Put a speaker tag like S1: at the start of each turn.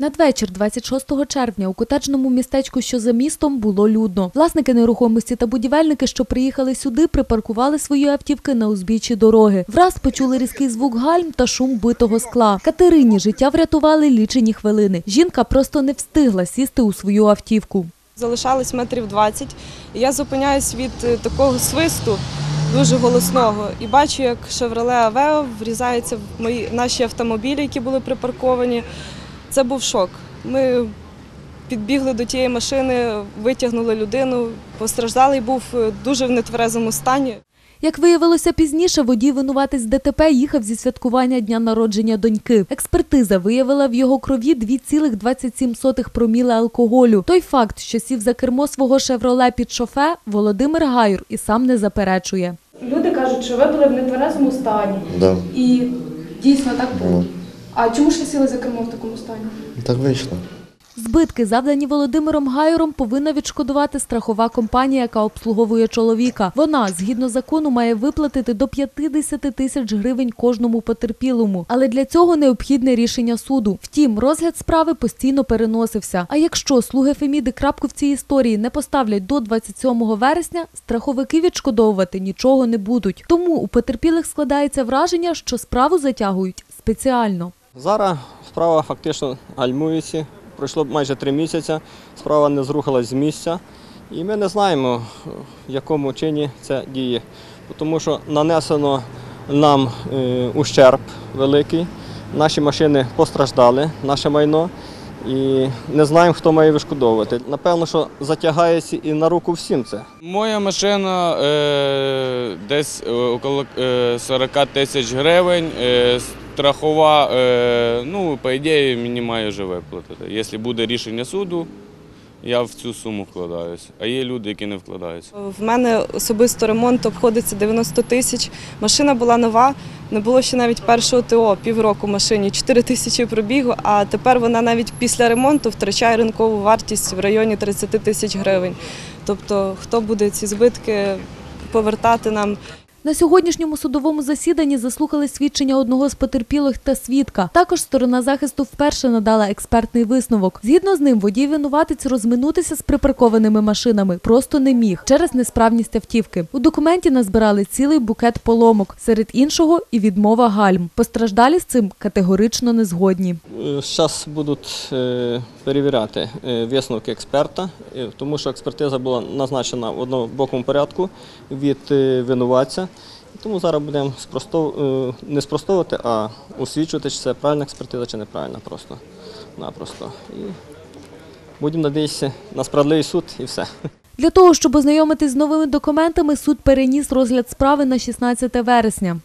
S1: Надвечір 26 червня у котеджному містечку, що за містом, було людно. Власники нерухомості та будівельники, що приїхали сюди, припаркували свої автівки на узбіччі дороги. Враз почули різкий звук гальм та шум битого скла. Катерині життя врятували лічені хвилини. Жінка просто не встигла сісти у свою автівку.
S2: Залишалось метрів 20. І я зупиняюсь від е, такого свисту дуже голосного і бачу, як Chevrolet Aveo врізається в мої наші автомобілі, які були припарковані. Це був шок. Ми підбігли до тієї машини, витягнули людину. Постраждалий був е, дуже в нетверезому стані.
S1: Як виявилося пізніше, водій винуватець ДТП їхав зі святкування дня народження доньки. Експертиза виявила в його крові 2,27 проміли алкоголю. Той факт, що сів за кермо свого «Шевроле» під шофе, Володимир Гаюр і сам не заперечує.
S3: Люди кажуть, що ви були в нетверезому стані.
S4: Да,
S3: І дійсно так було. А чому ж ви сіли за кермо в такому стані?
S4: Так вийшло.
S1: Збитки, завдані Володимиром Гайором, повинна відшкодувати страхова компанія, яка обслуговує чоловіка. Вона, згідно закону, має виплатити до 50 тисяч гривень кожному потерпілому. Але для цього необхідне рішення суду. Втім, розгляд справи постійно переносився. А якщо слуги Феміди крапку в цій історії не поставлять до 27 вересня, страховики відшкодовувати нічого не будуть. Тому у потерпілих складається враження, що справу затягують спеціально.
S5: Зараз справа фактично гальмується. Пройшло майже три місяці, справа не зрухалась з місця. І ми не знаємо, в якому чині це діє. Тому що нанесено нам е, ущерб великий. Наші машини постраждали, наше майно. І не знаємо, хто має відшкодовувати. Напевно, що затягається і на руку всім це.
S6: Моя машина е, десь е, около е, 40 тисяч гривень. Страхова, е, ну, по ідеї, мені має вже виплатити. Якщо буде рішення суду, я в цю суму вкладаюся. А є люди, які не вкладаються.
S2: В мене особисто ремонт обходиться 90 тисяч. Машина була нова, не було ще навіть першого ТО, півроку машині, 4 тисячі пробігу, а тепер вона навіть після ремонту втрачає ринкову вартість в районі 30 тисяч гривень. Тобто, хто буде ці збитки повертати нам?
S1: На сьогоднішньому судовому засіданні заслухали свідчення одного з потерпілих та свідка. Також сторона захисту вперше надала експертний висновок. Згідно з ним, водій винуватець розминутися з припаркованими машинами просто не міг через несправність автівки. У документі назбирали цілий букет поломок, серед іншого і відмова гальм. Постраждалі з цим категорично не згодні.
S5: Зараз будуть е, перевіряти е, висновки експерта, е, тому що експертиза була назначена в однобокому порядку від е, Тому зараз будемо е, не спростовувати, а освічувати, чи це правильна експертиза, чи неправильна просто. Напросто. І будемо надіятися на справедливий суд і все.
S1: Для того, щоб ознайомитись з новими документами, суд переніс розгляд справи на 16 вересня.